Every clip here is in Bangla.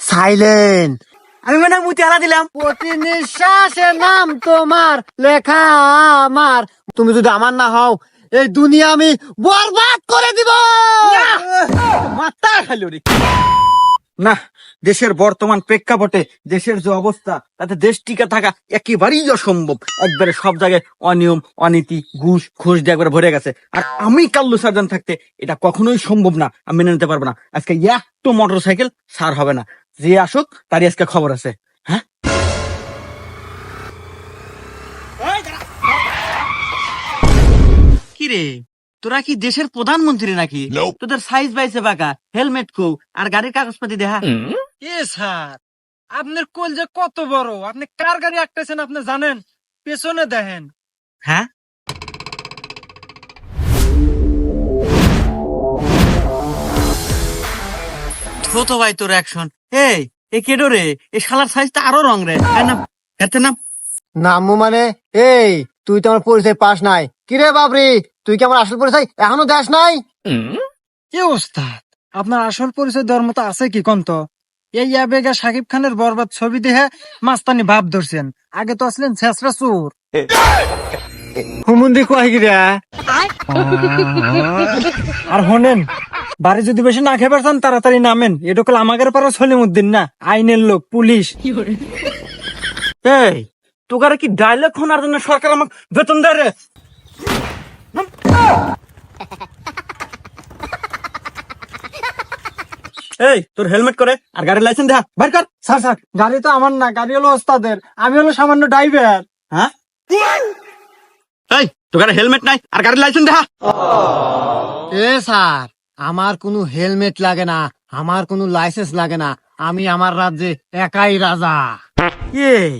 সাইলেন্ট আমি মানে মুতি হারা দিলাম। প্রতি নিঃশ্বাসে নাম তোমার লেখা আমার। তুমি যদি আমার না হও এই দুনিয়া আমি বরবাদ করে দিব। মাথা খালি রে না দেশের বর্তমান প্রেক্ষাপটে দেশের যে অবস্থা তাতে দেশ টিকে থাকা একেবারেই অসম্ভব। একবারে সব জায়গায় অনিয়ম অনীতি ঘুষ ঘুষ দিয়ে একবারে ভরে গেছে। আর আমি কাল্লু সার্জন থাকতে এটা কখনোই সম্ভব না আমি মেনে নিতে পারব না। আজকে একটু মোটর সাইকেল সার হবে না। যে আসুক তারই আজকে খবর আছে। হ্যাঁ? কিরে? তোরা কি দেশের প্রধানমন্ত্রী নাকি? তোদের সাইজ বাইছে বাঁকা হেলমেট কো আর গাড়ির কাগজপাতি দেখা এ স্যার আপনার কোল যে কত বড় আপনি কার গাড়ি আঁকতেছেন আপনি জানেন? পেছনে দেখেন। হ্যাঁ? ছোট ভাই তোর অ্যাকশন এই এ কেডো রে এই শালার সাইজটা আরও রং রে। তাই না এতে না নামু মানে এই তুই তো আমার পরিচয় পাস নাই। কিরে বাবরি তুই কি আমার আসল পরিচয় এখনও দেশ নাই? কে ওস্তাদ? আপনার আসল পরিচয় দেওয়ার মতো আছে কি কন্ত? এই আবেগা সাকিব খানের বরবাদ ছবি দেখে মাস্তানি ভাব ধরছেন। আগে তো আসলেন ছেসরা চোর। হুমুন্দি আর হনেন বাড়ি যদি বেশি না খেয়ে পারতাম তাড়াতাড়ি নামেন। এটা কল আমাদের পাড়া সলিমুদ্দিন না আইনের লোক পুলিশ। এই তোকারে কি ডায়লগ শোনার জন্য সরকার আমাকে বেতন দেয় রে? এই তোর হেলমেট করে আর গাড়ির লাইসেন্স দেখা বাইর কর। স্যার স্যার গাড়ি তো আমার না গাড়ি হলো ওস্তাদের। আমি হলো সামান্য ড্রাইভার হ্যাঁ? এই তোকারে হেলমেট নাই আর গাড়ির লাইসেন্স দেখা। এ স্যার আমার কোনো হেলমেট লাগে না আমার কোনো লাইসেন্স লাগে না। আমি আমার রাজ্যে একাই রাজা। এই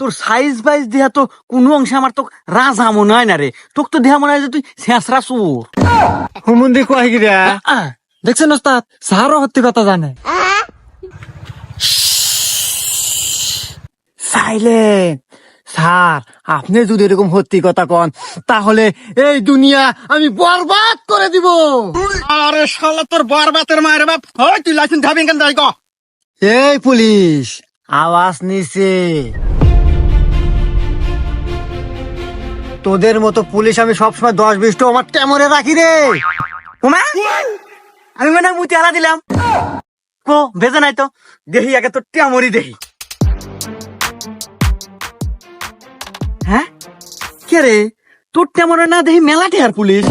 তোর সাইজ বাইজ দেহা তো কোনো অংশে আমার তো রাজা মনে হয় না রে। তোকে তো দেহা মনে হয় যে তুই শেষরা চোর। হুমুন্দি কয় গিরা দেখছেন ওস্তাদ? স্যারও সত্যি কথা জানে। স্যার, আপনি যদি এরকম সত্যি কথা কন, তাহলে এই দুনিয়া আমি বরবাদ করে দিব। আরে শালা, তোর বরবাতের মায়ের বাপ। হয় তুই লাইসেন্স ধাবি কেন যাই এই পুলিশ, আওয়াজ নিছে। তোদের মতো পুলিশ আমি সবসময় দশ বিশ টো আমার টেমরে রাখি রে। উমা? আমি মনে হয় মুতি হারা দিলাম। কো ভেজে নাই তো। দেহি আগে তো টিয়ামরি দেহি। হ্যাঁ? কে রে? তোর টেমরে না দেহি টেহার পুলিশ?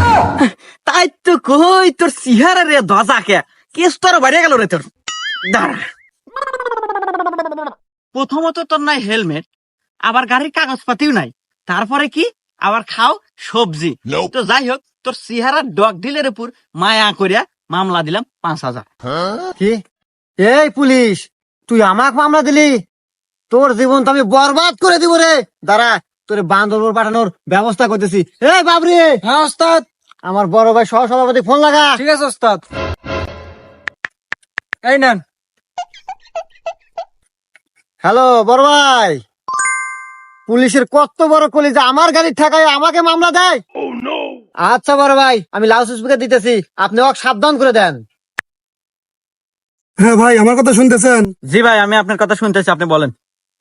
তাই তো কই তোর সিহারা রে ধজা কে? কেস তোর বাইরে গেল রে তোর। দাঁড়া। প্রথমত তোর নাই হেলমেট আবার গাড়ির কাগজপাতিও নাই। তারপরে কি? আবার খাও সবজি। তো যাই হোক তোর সিহারা ডগ ডিলের উপর মায়া করিয়া মামলা দিলাম পাঁচ হাজার। কি? এই পুলিশ তুই আমাক মামলা দিলি? তোর জীবন তো আমি বরবাদ করে দিব রে। দাঁড়া তোর বান্দরপুর পাঠানোর ব্যবস্থা করতেছি। এই বাবরি! হ্যাঁ ওস্তাদ। আমার বড় ভাই সহ সভাপতি ফোন লাগা। ঠিক আছে ওস্তাদ। এই নেন। হ্যালো বড় ভাই। পুলিশের কত বড় কলিজা আমার গাড়ি ঠেকায় আমাকে মামলা দেয়? আচ্ছা বড় ভাই আমি লাউড স্পিকার দিতেছি। আপনি ওকে সাবধান করে দেন। হ্যাঁ ভাই আমার কথা শুনতেছেন? জি ভাই আমি আপনার কথা শুনতেছি আপনি বলেন।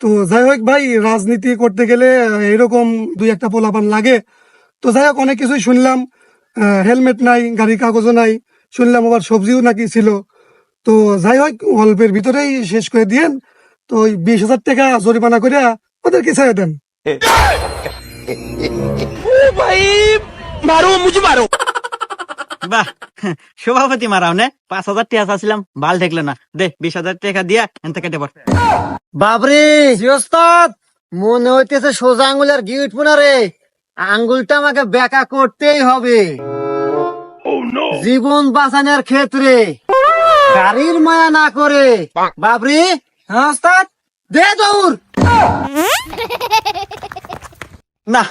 তো যাই হোক ভাই রাজনীতি করতে গেলে এরকম দুই একটা পোলাপান লাগে। তো যাই হোক অনেক কিছুই শুনলাম। হেলমেট নাই গাড়ির কাগজও নাই। শুনলাম আবার সবজিও নাকি ছিল। তো যাই হোক অল্পের ভিতরেই শেষ করে দিয়েন। তো ওই বিশ হাজার টাকা জরিমানা করে ওদেরকে ছেড়ে দেন। বাহ সভাপতি মারাও নে। পাঁচ হাজার টাকা চাচ্ছিলাম ভালো ঠেকলে না। দে বিশ হাজার টাকা দিয়া এনতে কেটে পড়। বাবরে জি ওস্তাদ? মনে হইতেছে সোজা আঙ্গুলের গিট পোনা রে। আঙ্গুলটা আমাকে বেকা করতেই হবে। জীবন বাঁচানোর ক্ষেত্রে গাড়ির মায়া না করে। বাবরি হ্যাঁ ওস্তাদ? দে দৌড়। না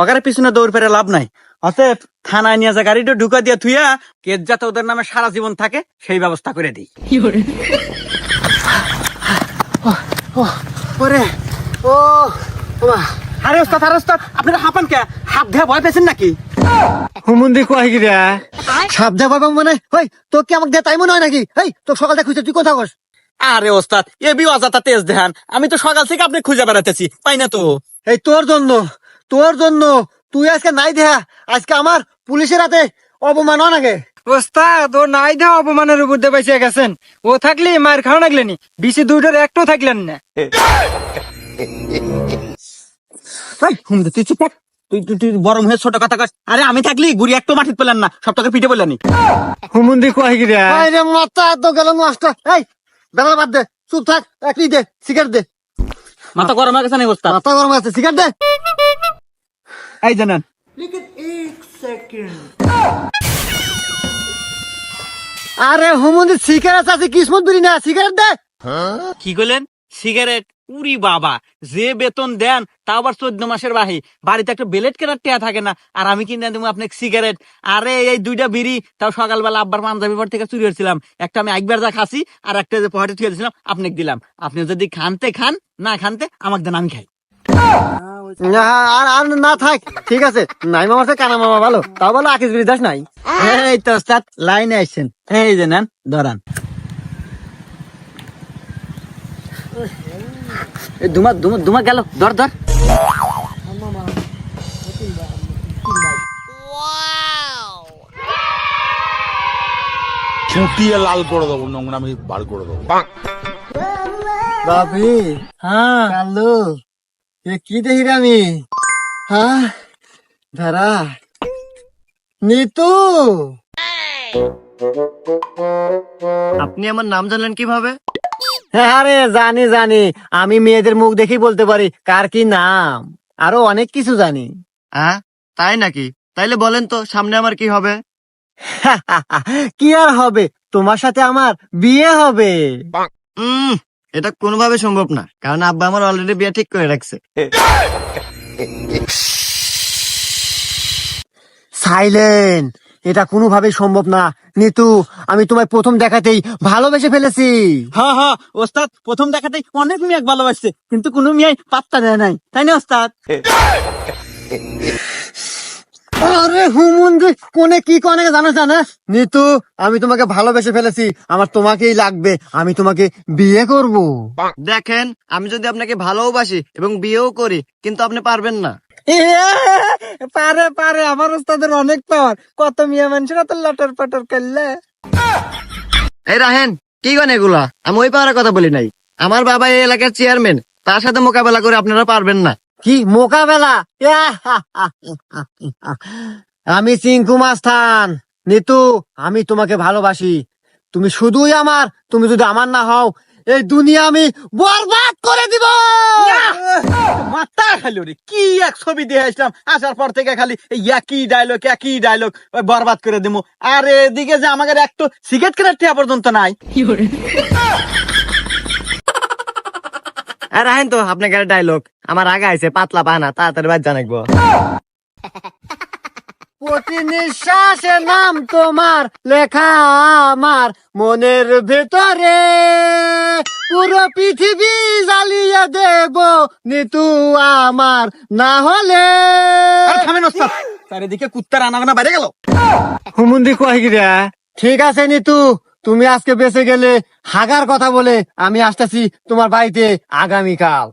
ওখানে পিছনে দৌড় পেরে লাভ নাই। অতএব থানায় নিয়ে যা গাড়িটা ঢুকা দিয়া থুইয়া কেস যাতে ওদের নামে সারা জীবন থাকে সেই ব্যবস্থা করে দিই। ওরে ও আরে ওস্তাদ আরে ওস্তাদ আপনারা হাঁপান কে? ভয় পেয়েছেন নাকি? হুমুন্দি কয় গিরা সাপ দেওয়া মানে? তোর কি আমাকে দিয়ে তাই মনে হয় নাকি? এই তোর সকালটা খুঁজছে তুই কোথাও আরে ওস্তাদ এ বি অজাতা তেজ দেহান। আমি তো সকাল থেকে আপনি খুঁজে বেড়াতেছি পাই না তো? এই তোর জন্য তোর জন্য তুই আজকে নাই দেহা আজকে আমার পুলিশের হাতে অপমান নাকি ওস্তাদ ও নাই দেওয়া অপমানের উপর দিয়ে বেঁচে গেছেন। ও থাকলে মায়ের খাওয়া লাগলেনি বিসি দুইটার একটাও থাকলেন না। তুই চুপ থাক। তুই তুই তুই গরম হয়ে ছোট কথা আরে আমি থাকলি গুড়ি একটু মাটিত পেলেন না সব টাকা পিঠে হুমুন্দি কয় গিরা মাথা তো গেল নষ্ট এই বেলা বাদ দে চুপ থাক একই দে সিগারেট দে। মাথা গরম হয়ে গেছে না মাথা গরম আছে সিগারেট দে। এই জানেন। আরে হুমন্দি সিগারেট আছে কিসমত বিড়ি না সিগারেট দে। কি করলেন সিগারেট উরি বাবা যে বেতন দেন তা আবার চোদ্দ মাসের বাহি। বাড়িতে একটা বেলেট কেনার টেয়া থাকে না আর আমি কিনে দেবো আপনাকে সিগারেট আরে এই দুইটা বিড়ি তাও সকালবেলা আব্বার পাঞ্জাবি পর থেকে চুরি হয়েছিলাম একটা আমি একবার যা খাসি আর একটা যে পকেটে থুয়ে দিয়েছিলাম আপনাকে দিলাম। আপনি যদি খানতে খান না খানতে আমাকে দেন আমি খাই। আর আর না থাক ঠিক আছে। নাই মামা সে কানা মামা ভালো। তাও ভালো আকিস বিড়ি দাস নাই। এই তো ওস্তাদ লাইনে আসছেন এই যে নেন ধরান। এই দুমা দুমা দুমা গেল ধর ধর। ফুটিয়ে লাল করে দেবো নোংরামি বার করে দেবো। বাবি হ্যাঁ। কালু। কি দেখি আমি? হ্যাঁ ধারা নিতু! আপনি আমার নাম জানলেন কীভাবে? হ্যাঁ রে জানি জানি। আমি মেয়েদের মুখ দেখেই বলতে পারি কার কি নাম? আরও অনেক কিছু জানি। হ্যাঁ তাই নাকি? তাইলে বলেন তো সামনে আমার কি হবে? কি আর হবে? তোমার সাথে আমার বিয়ে হবে। এটা কোনোভাবে সম্ভব না কারণ আব্বা আমার অলরেডি বিয়ে ঠিক করে রাখছে। সাইলেন্ট! এটা কোনোভাবেই সম্ভব না। নিতু আমি তোমায় প্রথম দেখাতেই ভালোবেসে ফেলেছি। হ্যাঁ হ্যাঁ ওস্তাদ প্রথম দেখাতেই অনেক মেয়ে ভালোবাসছে কিন্তু কোনো মেয়ে পাত্তা দেয় নাই। তাই না ওস্তাদ? আরে হুমুন্দি কোনে কি কোনে জানো জানা? নিতু আমি তোমাকে ভালোবেসে ফেলেছি। আমার তোমাকেই লাগবে। আমি তোমাকে বিয়ে করব। দেখেন আমি যদি আপনাকে ভালোবাসি এবং বিয়েও করি কিন্তু আপনি পারবেন না। পারে পারে আমার ওস্তাদের অনেক পাওয়ার। কত মিয়া মানুষের তো লটর পটর করলে? এই রাহেন কি গান এগুলা? আমি ওই পাওয়ার কথা বলি নাই। আমার বাবা এই এলাকার চেয়ারম্যান তার সাথে মোকাবেলা করে আপনারা পারবেন না। কি মোকাবেলা? আমি চিঙ্কু মাস্তান। নিতু আমি তোমাকে ভালোবাসি। তুমি শুধুই আমার তুমি যদি আমার না হও এই দুনিয়া আমি বরবাদ করে দিব! মাথা খালি রে কি এক ছবি দিয়ে আসলাম আসার পর থেকে খালি একই ডায়লগ একই ডায়লগ বরবাদ করে দেবো আর এদিকে যে আমাদের এক তো সিগারেট কেনার টিয়া পর্যন্ত নাই। আর রাহেন তো আপনাকে ডায়লগ আমার আগা আছে পাতলা পানা তাড়াতাড়ি বাদ জানাকবো প্রতি নিঃশ্বাসে নাম তোমার লেখা আমার মনের ভেতরে। পুরো পৃথিবী জ্বালিয়ে দেব নিতু আমার না হলে। আর থামেন ওস্তাদ চারিদিকে কুত্তার আনাগোনা বাইরে গেল। হুমুন্দি কয় গিরা ঠিক আছে নিতু। তুমি আজকে বেঁচে গেলে হাগার কথা বলে আমি আসতেছি তোমার বাড়িতে আগামীকাল।